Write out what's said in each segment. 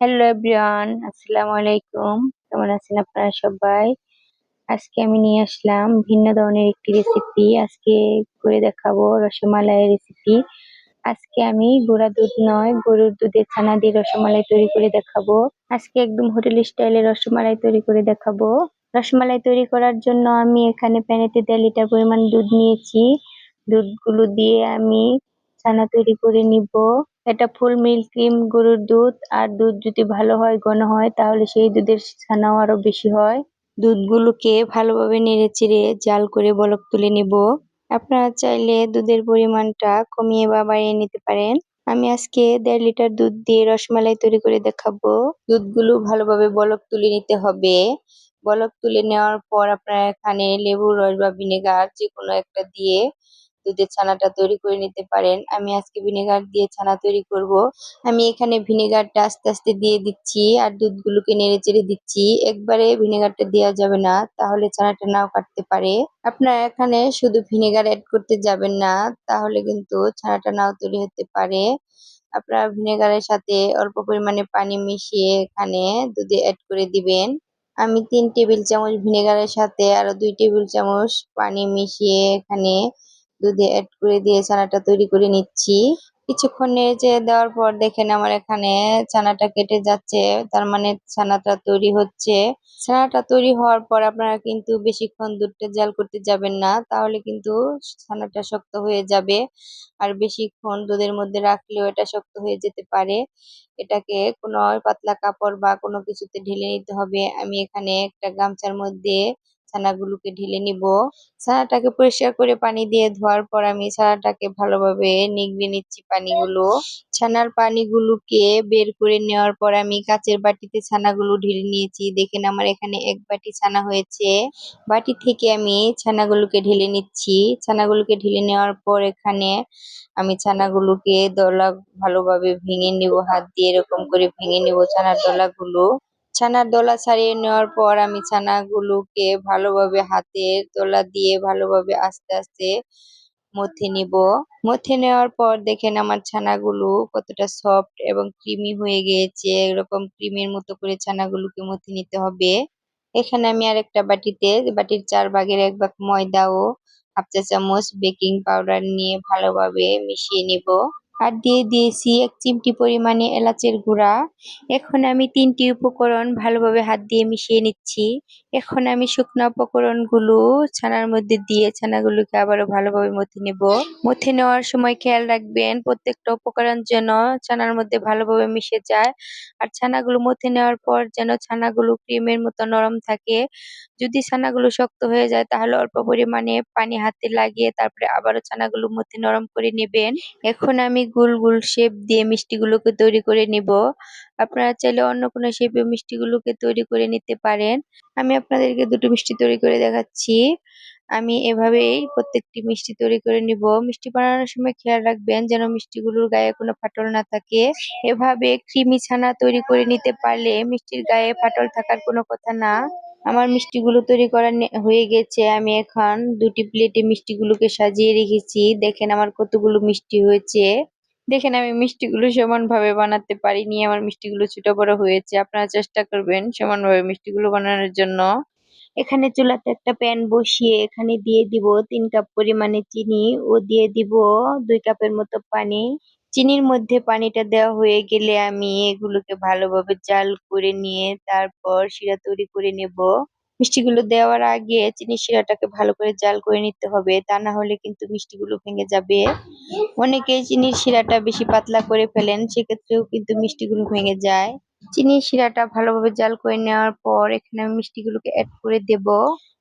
Hello everyone আসসালামু আলাইকুম কেমন আছেন আপনারা সবাই? আজকে আমি নিয়ে আসলাম ভিন্ন ধরনের একটি রেসিপি আজকে করে দেখাবো রসমালাইয়ের রেসিপি আজকে আমি গুঁড়া দুধ নয়, গরুর দুধের ছানা দিয়ে রসমালাই তৈরি করে দেখাবো। আজকে একদম হোটেল স্টাইলে রসমালাই তৈরি করে দেখাবো। রসমালাই তৈরি করার জন্য আমি এখানে প্যানেতে দেড় লিটার পরিমাণ দুধ নিয়েছি। দুধগুলো দিয়ে আমি ছানা তৈরি করে নিব। এটা ফুল, মিল্ক, ক্রিম, গরুর দুধ আর দুধ যদি ভালো হয়, ঘন হয়, তাহলে সেই দুধের ছানাও আরও বেশি হয়। দুধগুলোকে ভালোভাবে নেড়ে চেড়ে জাল করে বলক তুলে নিব। আপনারা চাইলে দুধের পরিমাণটা কমিয়ে বা বাড়িয়ে নিতে পারেন। আমি আজকে দেড় লিটার দুধ দিয়ে রসমালাই তৈরি করে দেখাবো। দুধগুলো ভালোভাবে বলক তুলে নিতে হবে। বলক তুলে নেওয়ার পর আপনারা এখানে লেবুর রস বা ভিনেগার যে কোনো একটা দিয়ে দুধের ছানাটা তৈরি করে নিতে পারেন। আমি আজকে ভিনেগার দিয়ে ছানা তৈরি করব। আমি এখানে ভিনেগারটা আস্তে আস্তে দিয়ে দিচ্ছি আর দুধগুলোকে নেড়ে চেড়ে দিচ্ছি। একবারে ভিনেগারটা দেওয়া যাবে না, তাহলে ছানাটা নাও কাটতে পারে। আপনারা এখানে শুধু ভিনেগার অ্যাড করতে যাবেন না, তাহলে কিন্তু ছানাটা নাও তৈরি হতে পারে। আপনারা ভিনেগারের সাথে অল্প পরিমাণে পানি মিশিয়ে এখানে দুধে অ্যাড করে দিবেন। আমি তিন টেবিল চামচ ভিনেগারের সাথে আরও দুই টেবিল চামচ পানি মিশিয়ে এখানে দুধে অ্যাড করে দিয়ে ছানাটা তৈরি করে নিচ্ছি। কিছুক্ষণ নেড়ে দেওয়ার পর দেখেন আমার এখানে ছানাটা কেটে যাচ্ছে, তার মানে ছানাটা তৈরি হচ্ছে। ছানাটা তৈরি হওয়ার পর আপনারা কিন্তু বেশিক্ষণ দুধটা জাল করতে যাবেন না, তাহলে কিন্তু ছানাটা শক্ত হয়ে যাবে। আর বেশিক্ষণ দুধের মধ্যে রাখলেও এটা শক্ত হয়ে যেতে পারে। এটাকে কোনো পাতলা কাপড় বা কোনো কিছুতে ঢেলে নিতে হবে। আমি এখানে একটা গামছার মধ্যে ছানাগুলোকে ঢেলে নিব। ছানাটাকে পরিষ্কার করে পানি দিয়ে ধোয়ার পর আমি ছানাটাকে ভালোভাবে নিগড়ে নিচ্ছি পানিগুলো। ছানার পানিগুলোকে বের করে নেওয়ার পর আমি কাচের বাটিতে ছানাগুলো ঢেলে নিয়েছি। দেখেন আমার এখানে এক বাটি ছানা হয়েছে। বাটি থেকে আমি ছানাগুলোকে ঢেলে নিচ্ছি। ছানাগুলোকে ঢেলে নেওয়ার পর এখানে আমি ছানাগুলোকে দলা ভালোভাবে ভেঙে নিব, হাত দিয়ে এরকম করে ভেঙে নিব ছানার দলাগুলো। ছানার দলা ছাড়িয়ে নেওয়ার পর আমি ছানাগুলোকে ভালোভাবে হাতের দলা দিয়ে ভালোভাবে আস্তে আস্তে মথে নিব। মথে নেওয়ার পর দেখেন আমার ছানাগুলো কতটা সফট এবং ক্রিমি হয়ে গিয়েছে। এরকম ক্রিমের মতো করে ছানাগুলোকে মথে নিতে হবে। এখানে আমি আর একটা বাটিতে, বাটির চার ভাগের এক ভাগ ময়দা ও হাফ চা চামচ বেকিং পাউডার নিয়ে ভালোভাবে মিশিয়ে নিব। আর দিয়ে দিয়েছি এক চিমটি পরিমাণে এলাচের গুঁড়া। এখন আমি তিনটি উপকরণ ভালোভাবে হাত দিয়ে মিশিয়ে নিচ্ছি। এখন আমি শুকনো উপকরণগুলো ছানার মধ্যে দিয়ে ছানাগুলোকে আবারও ভালোভাবে মথে নেব। মথে নেওয়ার সময় খেয়াল রাখবেন, প্রত্যেকটা উপকরণ যেন ছানার মধ্যে ভালোভাবে মিশে যায়। আর ছানাগুলো মথে নেওয়ার পর যেন ছানাগুলো ক্রিমের মতো নরম থাকে। যদি ছানাগুলো শক্ত হয়ে যায়, তাহলে অল্প পরিমাণে পানি হাতে লাগিয়ে তারপরে আবারও ছানাগুলো মধ্যে নরম করে নেবেন। এখন আমি গোল গোল শেপ দিয়ে মিষ্টিগুলোকে তৈরি করে নিব। আপনারা চাইলে অন্য কোনো শেপে মিষ্টিগুলোকে তৈরি করে নিতে পারেন। আমি আপনাদেরকে দুটো মিষ্টি তৈরি করে দেখাচ্ছি। আমি এভাবেই প্রত্যেকটি মিষ্টি তৈরি করে নিব। মিষ্টি বানানোর সময় খেয়াল রাখবেন যেন মিষ্টিগুলোর গায়ে কোনো ফাটল না থাকে। এভাবে ক্রিমি ছানা তৈরি করে নিতে পারলে মিষ্টির গায়ে ফাটল থাকার কোনো কথা না। আমার মিষ্টিগুলো তৈরি করা হয়ে গেছে। আমি এখন দুটি প্লেটে মিষ্টিগুলোকে সাজিয়ে রেখেছি। দেখেন আমার কতগুলো মিষ্টি হয়েছে। দেখেন আমি মিষ্টিগুলো সমানভাবে বানাতে পারিনি, আমার মিষ্টিগুলো ছোট বড় হয়েছে, আপনারা চেষ্টা করবেন সমানভাবে মিষ্টিগুলো বানানোর জন্য। এখানে চুলাতে একটা প্যান বসিয়ে এখানে দিয়ে দিব তিন কাপ পরিমাণে চিনি, ও দিয়ে দিব দুই কাপের মতো পানি। চিনির মধ্যে পানিটা দেওয়া হয়ে গেলে আমি এগুলোকে ভালোভাবে জাল করে নিয়ে তারপর শিরা তৈরি করে নেব। মিষ্টিগুলো দেওয়ার আগে চিনি শিরাটাকে ভালো করে জাল করে নিতে হবে। তা না হলে কিন্তু মিষ্টিগুলো ভেঙে যাবে। অনেকেই চিনির শিরাটা বেশি পাতলা করে ফেলেন, সেক্ষেত্রেও কিন্তু মিষ্টিগুলো ভেঙে যায়। চিনির শিরাটা ভালোভাবে জাল করে নেওয়ার পর এখানে আমি মিষ্টিগুলোকে অ্যাড করে দেব।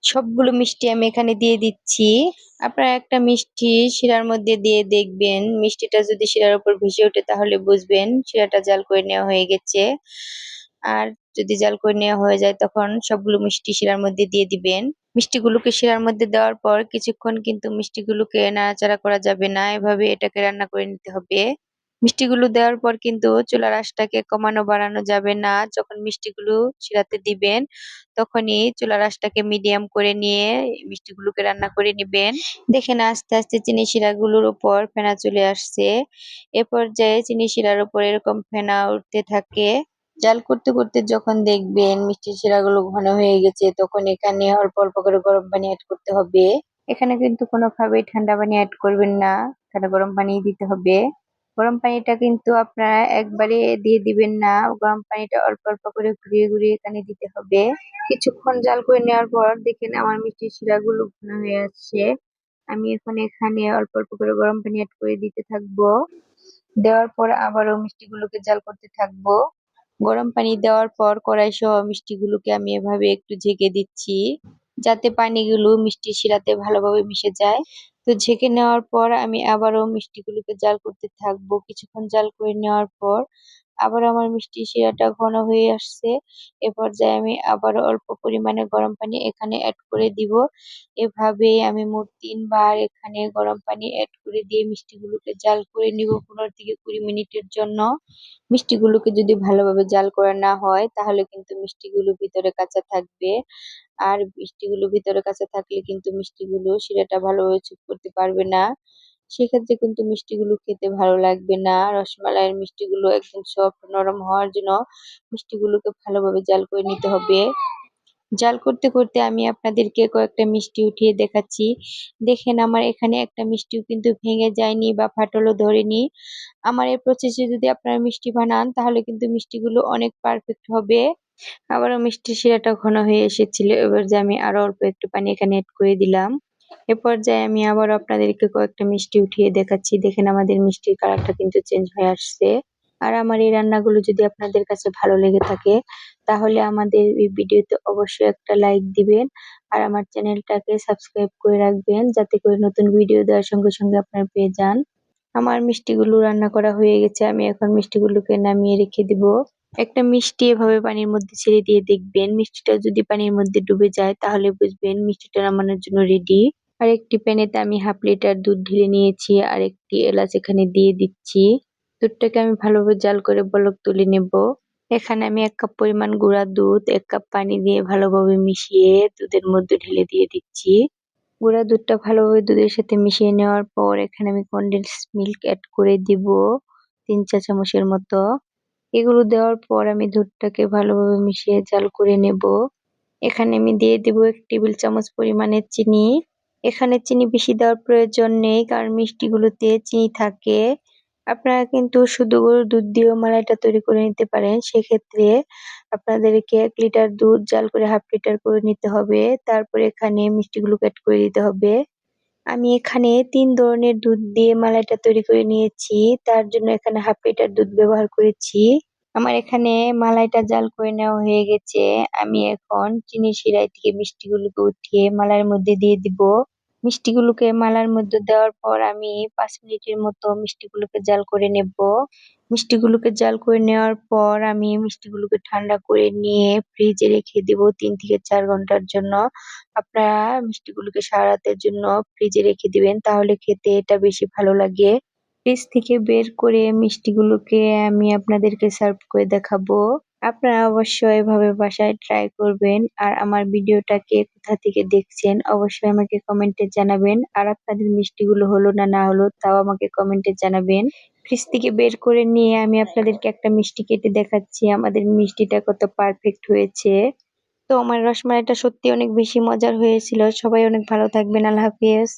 সবগুলো মিষ্টি আমি এখানে দিয়ে দিচ্ছি। আপনারা একটা মিষ্টি শিরার মধ্যে দিয়ে দেখবেন। মিষ্টিটা যদি শিরার উপর ভেসে ওঠে তাহলে বুঝবেন শিরাটা জাল করে নেওয়া হয়ে গেছে। আর যদি জাল করে নেওয়া হয়ে যায়, তখন সবগুলো মিষ্টি শিরার মধ্যে দিয়ে দিবেন। মিষ্টিগুলোকে শিরার মধ্যে দেওয়ার পর কিছুক্ষণ কিন্তু মিষ্টিগুলোকে নাড়াচাড়া করা যাবে না, এভাবে এটাকে রান্না করে নিতে হবে। মিষ্টিগুলো দেওয়ার পর কিন্তু চুলার আঁচটাকে কমানো বাড়ানো যাবে না, যখন মিষ্টিগুলো শিরাতে দিবেন, তখনই চুলার আঁচটাকে মিডিয়াম করে নিয়ে মিষ্টিগুলোকে রান্না করে নিবেন। দেখেন আস্তে আস্তে চিনি শিরাগুলোর উপর ফেনা চলে আসছে। এ পর্যায়ে চিনি শিরার উপর এরকম ফেনা উঠতে থাকে। জাল করতে করতে যখন দেখবেন মিষ্টি শিরাগুলো ঘন হয়ে গেছে, তখন এখানে অল্প অল্প করে গরম পানি অ্যাড করতে হবে। এখানে কিন্তু কোনোভাবেই ঠান্ডা পানি অ্যাড করবেন না এখানে গরম পানি দিতে হবে। গরম পানিটা কিন্তু আপনারা একবারে দিয়ে দিবেন না, গরম পানিটা অল্প অল্প করে ঘুরিয়ে ঘুরিয়ে এখানে দিতে হবে। কিছুক্ষণ জাল করে নেওয়ার পর দেখেন আমার মিষ্টি শিরাগুলো ঘন হয়ে আসছে। আমি এখন এখানে অল্প অল্প করে গরম পানি অ্যাড করে দিতে থাকব। দেওয়ার পর আবারও মিষ্টিগুলোকে জাল করতে থাকব। গরম পানি দেওয়ার পর কড়াই সহ মিষ্টিগুলোকে আমি এভাবে একটু ঝেঁকে দিচ্ছি, যাতে পানিগুলো মিষ্টি শিরাতে ভালোভাবে মিশে যায়। তো ঝেঁকে নেওয়ার পর আমি আবারও মিষ্টিগুলোকে জাল করতে থাকব। কিছুক্ষণ জাল করে নেওয়ার পর আবার আমার মিষ্টি শিরাটা ঘন হয়ে আসছে। এ পর্যায়ে আমি আবারও অল্প পরিমাণে গরম পানি এখানে অ্যাড করে দিব। এভাবে আমি মোট তিনবার এখানে গরম পানি অ্যাড করে দিয়ে মিষ্টিগুলোকে জাল করে নিব পনেরো থেকে কুড়ি মিনিটের জন্য। মিষ্টিগুলোকে যদি ভালোভাবে জাল করা না হয়, তাহলে কিন্তু মিষ্টিগুলো ভিতরে কাঁচা থাকবে। আর মিষ্টিগুলো ভিতরে কাঁচা থাকলে কিন্তু মিষ্টিগুলো শিরাটা ভালোভাবে চুপ করতে পারবে না। সেক্ষেত্রে কিন্তু মিষ্টিগুলো খেতে ভালো লাগবে না। রসমালাইয়ের মিষ্টিগুলো একদম সফট নরম হওয়ার জন্য মিষ্টিগুলোকে ভালোভাবে জাল করে নিতে হবে। জাল করতে করতে আমি আপনাদেরকে কয়েকটা মিষ্টি উঠিয়ে দেখাচ্ছি। দেখেন আমার এখানে একটা মিষ্টিও কিন্তু ভেঙে যায়নি বা ফাটলও ধরেনি। আমার এই প্রসেসে যদি আপনারা মিষ্টি বানান, তাহলে কিন্তু মিষ্টিগুলো অনেক পারফেক্ট হবে। আবারও মিষ্টির শিরাটা ঘন হয়ে এসেছিল, এবার যে আমি আরও অল্প একটু পানি এখানে অ্যাড করে দিলাম। এ পর্যায়ে আমি আবার আপনাদেরকে কয়েকটা মিষ্টি উঠিয়ে দেখাচ্ছি। দেখেন আমাদের মিষ্টির কালারটা কিন্তু চেঞ্জ হয়ে আসছে। আর আমার এই রান্নাগুলো যদি আপনাদের কাছে ভালো লেগে থাকে, তাহলে আমাদের এই ভিডিওতে অবশ্যই একটা লাইক দিবেন। আর আমার চ্যানেলটাকে সাবস্ক্রাইব করে রাখবেন, যাতে করে নতুন ভিডিও দেওয়ার সঙ্গে সঙ্গে আপনারা পেয়ে যান। আমার মিষ্টিগুলো রান্না করা হয়ে গেছে, আমি এখন মিষ্টিগুলোকে নামিয়ে রেখে দিব। একটা মিষ্টি এভাবে পানির মধ্যে ছেড়ে দিয়ে দেখবেন। মিষ্টিটা যদি পানির মধ্যে ডুবে যায়, তাহলে বুঝবেন মিষ্টিটা নামানোর জন্য রেডি আর একটি প্যানেতে আমি হাফ লিটার দুধ ঢেলে নিয়েছি আর একটি এলাচ এখানে দিয়ে দিচ্ছি। দুধটাকে আমি ভালোভাবে জাল করে বলক তুলে নেব। এখানে আমি এক কাপ পরিমাণ গুঁড়া দুধ, এক কাপ পানি দিয়ে ভালোভাবে মিশিয়ে দুধের মধ্যে ঢেলে দিয়ে দিচ্ছি। গুঁড়া দুধটা ভালোভাবে দুধের সাথে মিশিয়ে নেওয়ার পর এখানে আমি কনডেন্স মিল্ক অ্যাড করে দিব, তিন চা চামচের মতো। এগুলো দেওয়ার পর আমি দুধটাকে ভালোভাবে মিশিয়ে জাল করে নেব। এখানে আমি দিয়ে দিব এক টেবিল চামচ পরিমাণের চিনি। এখানে চিনি বেশি দেওয়ার প্রয়োজন নেই, কারণ মিষ্টিগুলোতে চিনি থাকে। আপনারা কিন্তু শুধু গরুর দুধ দিয়েও মালাইটা তৈরি করে নিতে পারেন। সেক্ষেত্রে আপনাদেরকে এক লিটার দুধ জাল করে হাফ লিটার করে নিতে হবে। তারপরে এখানে মিষ্টিগুলো অ্যাড করে দিতে হবে। আমি এখানে তিন ধরনের দুধ দিয়ে মালাইটা তৈরি করে নিয়েছি। তার জন্য এখানে হাফ লিটার দুধ ব্যবহার করেছি। আমার এখানে মালাইটা জাল করে নেওয়া হয়ে গেছে। আমি এখন চিনি শিরায় থেকে মিষ্টিগুলোকে উঠিয়ে মালার মধ্যে দিয়ে দিব। মিষ্টিগুলোকে মালার মধ্যে দেওয়ার পর আমি পাঁচ মিনিটের মতো মিষ্টিগুলোকে জাল করে নেব। মিষ্টিগুলোকে জাল করে নেওয়ার পর আমি মিষ্টিগুলোকে ঠান্ডা করে নিয়ে ফ্রিজে রেখে দেব তিন থেকে চার ঘণ্টার জন্য। আপনারা মিষ্টিগুলোকে সারা রাতের জন্য ফ্রিজে রেখে দিবেন, তাহলে খেতে এটা বেশি ভালো লাগে। ফ্রিজ থেকে বের করে মিষ্টিগুলোকে আমি আপনাদেরকে সার্ভ করে দেখাবো। আপনারা অবশ্যই এভাবে বাসায় ট্রাই করবেন, আর আমার ভিডিওটাকে কোথা থেকে দেখছেন অবশ্যই আমাকে কমেন্টে জানাবেন। আর আপনাদের মিষ্টিগুলো হলো না না হলো, তাও আমাকে কমেন্টে জানাবেন। ফ্রিজ থেকে বের করে নিয়ে আমি আপনাদেরকে একটা মিষ্টি কেটে দেখাচ্ছি। আমাদের মিষ্টিটা কত পারফেক্ট হয়েছে। তো আমার রসমালাইটা সত্যি অনেক বেশি মজার হয়েছিল। সবাই অনেক ভালো থাকবেন। আল্লাহ হাফিজ।